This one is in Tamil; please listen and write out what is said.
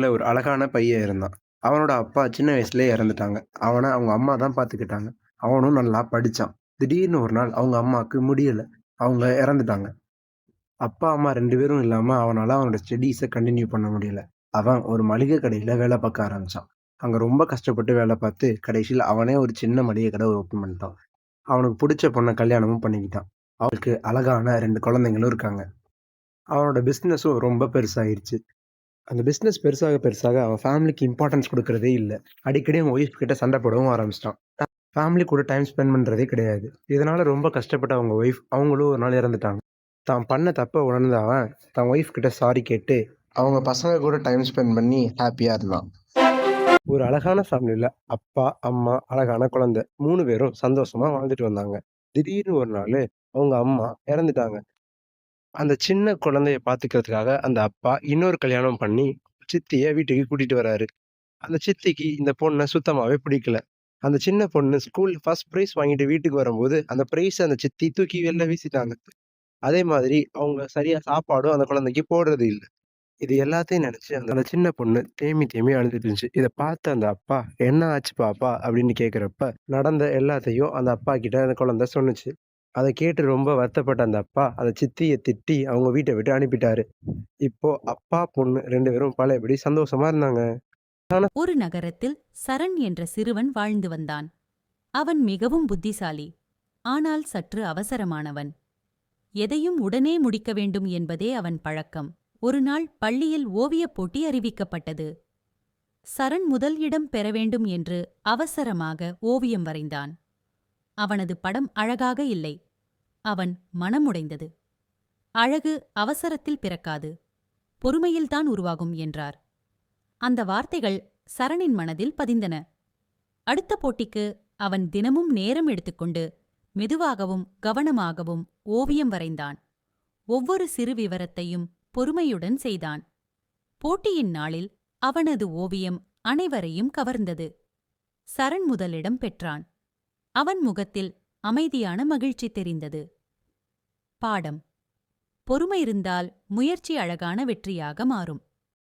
ஊரில் ஒரு அழகான பையன் இருந்தான். அவனோட அப்பா சின்ன வயசுலயே இறந்துட்டாங்க. அவன அவங்க அம்மா தான் பார்த்துக்கிட்டாங்க. அவனும் நல்லா படிச்சான். திடீர்னு ஒரு நாள் அவங்க அம்மாவுக்கு முடியல. அவங்க இறந்துட்டாங்க. அப்பா, அம்மா ரெண்டு பேரும் இல்லாம அவனால அவனோட ஸ்டடீஸை கண்டினியூ பண்ண முடியல. அவன் ஒரு மளிகை கடையில வேலை பார்க்க ஆரம்பிச்சான். அங்க ரொம்ப கஷ்டப்பட்டு வேலை பார்த்து, கடைசியில அவனே ஒரு சின்ன மளிகை கடை ஓப்பன் பண்ணிட்டான். அவனுக்கு புடிச்ச பொண்ணை கல்யாணமும் பண்ணிக்கிட்டான். அவனுக்கு அழகான ரெண்டு குழந்தைங்களும் இருக்காங்க. அவனோட பிசினஸும் ரொம்ப பெருசாயிருச்சு. அந்த பிஸ்னஸ் பெருசாக பெருசாக அவன் ஃபேமிலிக்கு இம்பார்ட்டன்ஸ் கொடுக்கறதே இல்லை அடிக்கடி அவங்க ஒய்ஃப் கிட்ட சண்டை போடவும் ஆரம்பிச்சிட்டான் ஃபேமிலி கூட டைம் ஸ்பெண்ட் பண்ணுறதே கிடையாது. இதனால் ரொம்ப கஷ்டப்பட்ட அவங்க ஒய்ஃப் அவங்களும் ஒரு நாள் இறந்துட்டாங்க. தான் பண்ண தப்பை உணர்ந்த அவன் தன் ஒய்ஃப் கிட்ட சாரி கேட்டு, அவங்க பசங்க கூட டைம் ஸ்பெண்ட் பண்ணி ஹாப்பியாக இருந்தான். ஒரு அழகான ஃபேமிலியில் அப்பா, அம்மா, அழகான குழந்தை மூணு பேரும் சந்தோஷமாக வாழ்ந்துட்டு வந்தாங்க. திடீர்னு ஒரு நாள் அவங்க அம்மா இறந்துட்டாங்க. அந்த சின்ன குழந்தைய பார்த்துக்கிறதுக்காக அந்த அப்பா இன்னொரு கல்யாணம் பண்ணி சித்தியை வீட்டுக்கு கூட்டிட்டு வராரு. அந்த சித்திக்கு இந்த பொண்ணை சுத்தமாகவே பிடிக்கல. அந்த சின்ன பொண்ணு ஸ்கூல் ஃபர்ஸ்ட் ப்ரைஸ் வாங்கிட்டு வீட்டுக்கு வரும்போது, அந்த ப்ரைஸ் அந்த சித்தி தூக்கி வெளில வீசிட்டாங்க. அதே மாதிரி அவங்க சரியா சாப்பாடும் அந்த குழந்தைக்கு போடுறது இல்லை இது எல்லாத்தையும் நினைச்சு அந்த சின்ன பொண்ணு தேமி தேமி அழுதுட்டு இருந்துச்சு. இதை பார்த்த அந்த அப்பா, "என்ன ஆச்சு பாப்பா?" அப்படின்னு கேட்குறப்ப நடந்த எல்லாத்தையும் அந்த அப்பா கிட்ட அந்த குழந்தை சொன்னுச்சு. அதை கேட்டு ரொம்ப வருத்தப்பட்ட அந்த அப்பா, அந்த சித்தியை திட்டி அவங்க வீட்டை விட்டு அனுப்பிட்டாரு. இப்போ அப்பா, பொண்ணு ரெண்டு பேரும் பழையபடி சந்தோஷமா இருந்தாங்க. ஒரு நகரத்தில் சரண் என்ற சிறுவன் வாழ்ந்து வந்தான். அவன் மிகவும் புத்திசாலி ஆனால் சற்று அவசரமானவன். எதையும் உடனே முடிக்க வேண்டும் என்பதே அவன் பழக்கம். ஒரு நாள் பள்ளியில் ஓவியப் போட்டி அறிவிக்கப்பட்டது. சரண் முதல் இடம் பெற வேண்டும் என்று அவசரமாக ஓவியம் வரைந்தான். அவனது படம் அழகாக இல்லை. அவன் மனமுடைந்தது. அழகு அவசரத்தில் பிறக்காது. பொறுமையில்தான் உருவாகும் என்றார். அந்த வார்த்தைகள் சரணின் மனதில் பதிந்தன. அடுத்த போட்டிக்கு அவன் தினமும் நேரம் எடுத்துக்கொண்டு மெதுவாகவும் கவனமாகவும் ஓவியம் வரைந்தான். ஒவ்வொரு சிறு விவரத்தையும் பொறுமையுடன் செய்தான். போட்டியின் நாளில் அவனது ஓவியம் அனைவரையும் கவர்ந்தது. சரண் முதலிடம் பெற்றான். அவன் முகத்தில் அமைதியான மகிழ்ச்சி தெரிந்தது. பாடம். பொறுமை இருந்தால் முயற்சி அழகான வெற்றியாக மாறும்.